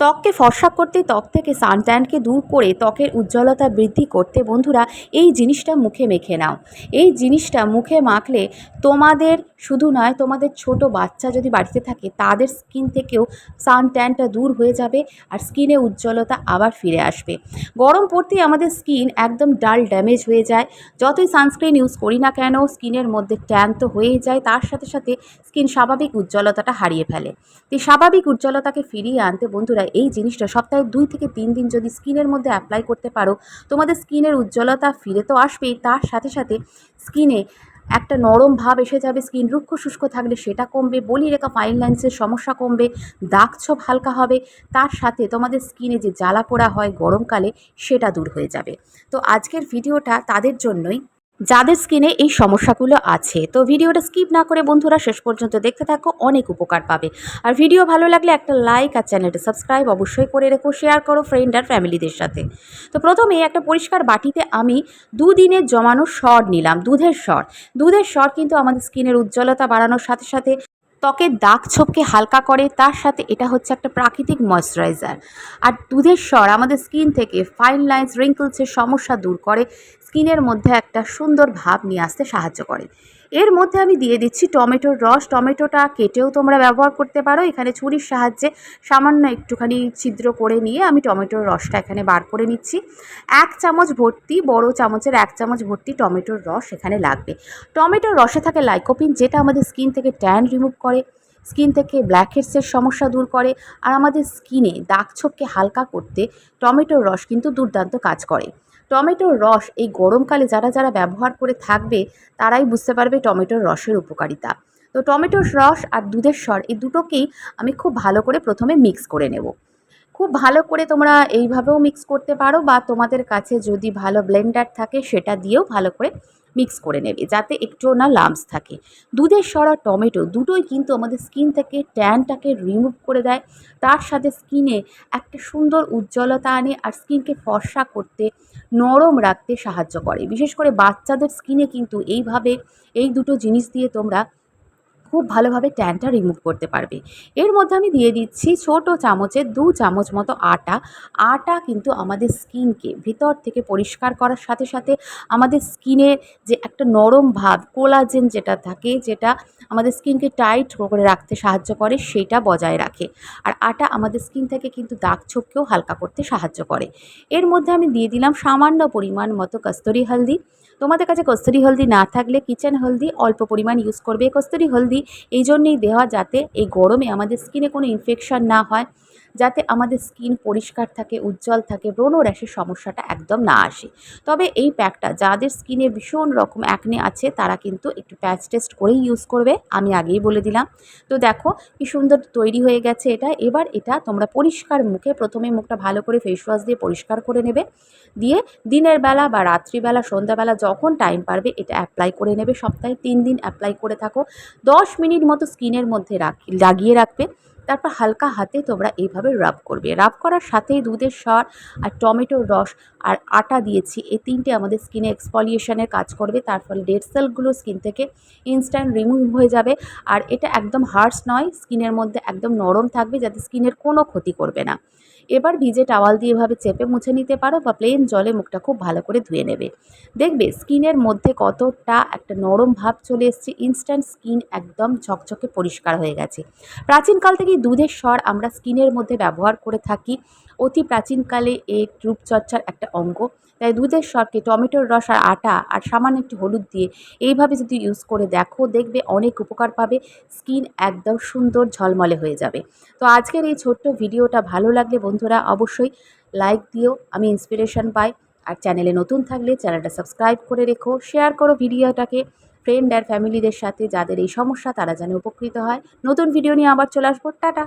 ত্বককে ফর্সা করতে, ত্বক থেকে সানট্যানকে দূর করে ত্বকের উজ্জ্বলতা বৃদ্ধি করতে বন্ধুরা এই জিনিসটা মুখে মেখে নাও। এই জিনিসটা মুখে মাখলে তোমাদের শুধু নয়, তোমাদের ছোট বাচ্চা যদি বাড়িতে থাকে, তাদের স্কিন থেকেও সানট্যানটা দূর হয়ে যাবে আর স্কিনে উজ্জ্বলতা আবার ফিরে আসবে। গরম পড়তেই আমাদের স্কিন একদম ডাল ড্যামেজ হয়ে যায়। যতই সানস্ক্রিন ইউজ করি না কেন, স্কিনের মধ্যে ট্যান তো হয়েই যায়, তার সাথে সাথে স্কিন স্বাভাবিক উজ্জ্বলতাটা হারিয়ে ফেলে। তো স্বাভাবিক উজ্জ্বলতাকে ফিরিয়ে আনতে বন্ধুরা এই জিনিসটা সপ্তাহে দুই থেকে তিন দিন যদি স্কিনের মধ্যে অ্যাপ্লাই করতে পারো, তোমাদের স্কিনের উজ্জ্বলতা ফিরে তো আসবেই। তার সাথে সাথে স্কিনে একটা নরম ভাব এসে যাবে, স্কিন রুক্ষ শুষ্ক থাকলে সেটা কমবে, বলি রেখা ফাইন লাইন্সের সমস্যা কমবে, দাগ ছোপ হালকা হবে। তার সাথে তোমাদের স্কিনে যে জ্বালা পোড়া হয় গরমকালে, সেটা দূর হয়ে যাবে। তো আজকের ভিডিওটা তাদের জন্যই। যাদের স্কিনে এই সমস্যাগুলো আছে। তো ভিডিওটা স্কিপ না করে বন্ধুরা শেষ পর্যন্ত দেখতে থাকো, অনেক উপকার পাবে। আর ভিডিও ভালো লাগলে একটা লাইক আর চ্যানেলটা সাবস্ক্রাইব অবশ্যই করে রেখো, শেয়ার করো ফ্রেন্ড আর ফ্যামিলিদের সাথে। তো প্রথমে একটা পরিষ্কার বাটিতে আমি দুদিনে জমানো সর নিলাম, দুধের সর। দুধের সর কিন্তু আমাদের স্কিনের উজ্জ্বলতা বাড়ানোর সাথে সাথে ত্বকের দাগ ছোপকে হালকা করে, তার সাথে এটা হচ্ছে একটা প্রাকৃতিক ময়শ্চারাইজার আর দুধের স্বর আমাদের স্কিন থেকে ফাইন লাইন্স রিঙ্কলসের সমস্যা দূর করে স্কিনের মধ্যে একটা সুন্দর ভাব নিয়ে আসতে সাহায্য করে। এর মধ্যে আমি দিয়ে দিচ্ছি টমেটোর রস। টমেটোটা কেটেও তোমরা ব্যবহার করতে পারো। এখানে ছুরির সাহায্যে সামান্য একটুখানি ছিদ্র করে নিয়ে আমি টমেটোর রসটা এখানে বার করে নিচ্ছি। এক চামচ ভর্তি, বড় চামচের এক চামচ ভর্তি টমেটোর রস এখানে লাগবে। টমেটোর রসে থাকে লাইকোপিন, যেটা আমাদের স্কিন থেকে ট্যান রিমুভ করে, স্কিন থেকে ব্ল্যাক হেডসের সমস্যা দূর করে। আর আমাদের স্কিনে দাগ ছোপকে হালকা করতে টমেটোর রস কিন্তু দুর্দান্ত কাজ করে। টমেটোর রস এই গরমকালে যারা যারা ব্যবহার করে থাকবে, তারাই বুঝতে পারবে টমেটোর রসের উপকারিতা। তো টমেটোর রস আর দুধের স্বর এই দুটোকেই আমি খুব ভালো করে প্রথমে মিক্স করে নেব। খুব ভালো করে তোমরা এইভাবেও মিক্স করতে পারো বা তোমাদের কাছে যদি ভালো ব্লেন্ডার থাকে সেটা দিয়েও ভালো করে মিক্স করে নেবে, যাতে একটুও না লামস থাকে। দুধের সরা টমেটো দুটোই কিন্তু আমাদের স্কিন থেকে ট্যানটাকে রিমুভ করে দেয়। তার সাথে স্কিনে একটা সুন্দর উজ্জ্বলতা আনে আর স্কিনকে ফর্সা করতে, নরম রাখতে সাহায্য করে। বিশেষ করে বাচ্চাদের স্কিনে কিন্তু এইভাবে এই দুটো জিনিস দিয়ে তোমরা খুব ভালোভাবে ট্যানটা রিমুভ করতে পারবে। এর মধ্যে আমি দিয়ে দিচ্ছি ছোট চামচের দু চামচ মতো আটা। আটা কিন্তু আমাদের স্কিনকে ভিতর থেকে পরিষ্কার করার সাথে সাথে আমাদের স্কিনের যে একটা নরম ভাব, কোলাজেন যেটা থাকে, যেটা আমাদের স্কিনকে টাইট করে রাখতে সাহায্য করে, সেটা বজায় রাখে। আর আটা আমাদের স্কিন থেকে কিন্তু দাগ ছোপকেও হালকা করতে সাহায্য করে। এর মধ্যে আমি দিয়ে দিলাম সামান্য পরিমাণ মতো কস্তুরি হলদি। তোমাদের কাছে কস্তুরি হলদি না থাকলে কিচেন হলদি অল্প পরিমাণ ইউজ করবে। কস্তুরি হলদি এই জন্যেই দেওয়া যাতে এই গরমে আমাদের স্কিনে কোনো ইনফেকশন না হয়। যাতে আমাদের স্কিন পরিষ্কার থাকে, উজ্জ্বল থাকে ব্রণ র্যাশের সমস্যাটা একদম না আসে। তবে এই প্যাকটা যাদের স্কিনে ভীষণ রকম অ্যাকনে আছে, তারা কিন্তু একটু প্যাচ টেস্ট করেই ইউজ করবে, আমি আগেই বলে দিলাম। তো দেখো কি সুন্দর তৈরি হয়ে গেছে এটা। এবার এটা তোমরা পরিষ্কার মুখে, প্রথমে মুখটা ভালো করে ফেস ওয়াশ দিয়ে পরিষ্কার করে নেবে। দিয়ে দিনের বেলা বা রাত্রিবেলা, সন্ধ্যাবেলা যখন টাইম পারবে, এটা অ্যাপ্লাই করে নেবে। সপ্তাহে তিন দিন অ্যাপ্লাই করে থাকো। দশ মিনিট মতো স্কিনের মধ্যে লাগিয়ে রাখবে। তারপর হালকা হাতে তোমরা এইভাবে রাব করবে। রাব করার সাথেই দুধের সার আর টমেটোর রস আর আটা দিয়েছি। এই তিনটে আমাদের স্কিনে এক্সপলিউশনের কাজ করবে। তার ফলে ডেড সেলগুলো স্কিন থেকে ইনস্ট্যান্ট রিমুভ হয়ে যাবে। আর এটা একদম হার্স নয় স্কিনের মধ্যে একদম নরম থাকবে যাতে স্কিনের কোনো ক্ষতি করবে না। এবার ভিজে টাওয়াল দিয়ে এভাবে চেপে মুছে নিতে পারো বা প্লেন জলে মুখটা খুব ভালো করে ধুয়ে নেবে। দেখবে স্কিনের মধ্যে কতটা একটা নরম ভাব চলে এসছে ইনস্ট্যান্ট স্কিন একদম ঝকঝকে পরিষ্কার হয়ে গেছে। প্রাচীনকাল থেকেই দুধের স্বর আমরা স্কিনের মধ্যে ব্যবহার করে থাকি। অতি প্রাচীনকালে এই রূপচর্চার একটা অঙ্গ। তাই দুধের স্বরকে টমেটোর রস আর আটা আর সামান্য একটু হলুদ দিয়ে এইভাবে যদি ইউজ করে দেখো, দেখবে অনেক উপকার পাবে। স্কিন একদম সুন্দর ঝলমলে হয়ে যাবে। তো আজকের এই ছোট্ট ভিডিওটা ভালো লাগলে বন্ধুরা অবশ্যই লাইক দিও, আমি ইন্সপিরেশন পাই। আর চ্যানেলে নতুন থাকলে চ্যানেলটা সাবস্ক্রাইব করে রেখো শেয়ার করো ভিডিওটাকে। ফ্রেন্ড আর ফ্যামিলিদের সাথে যাদের এই সমস্যা, তারা যেন উপকৃত হয়। নতুন ভিডিও নিয়ে আবার চলে আসব। টাটা!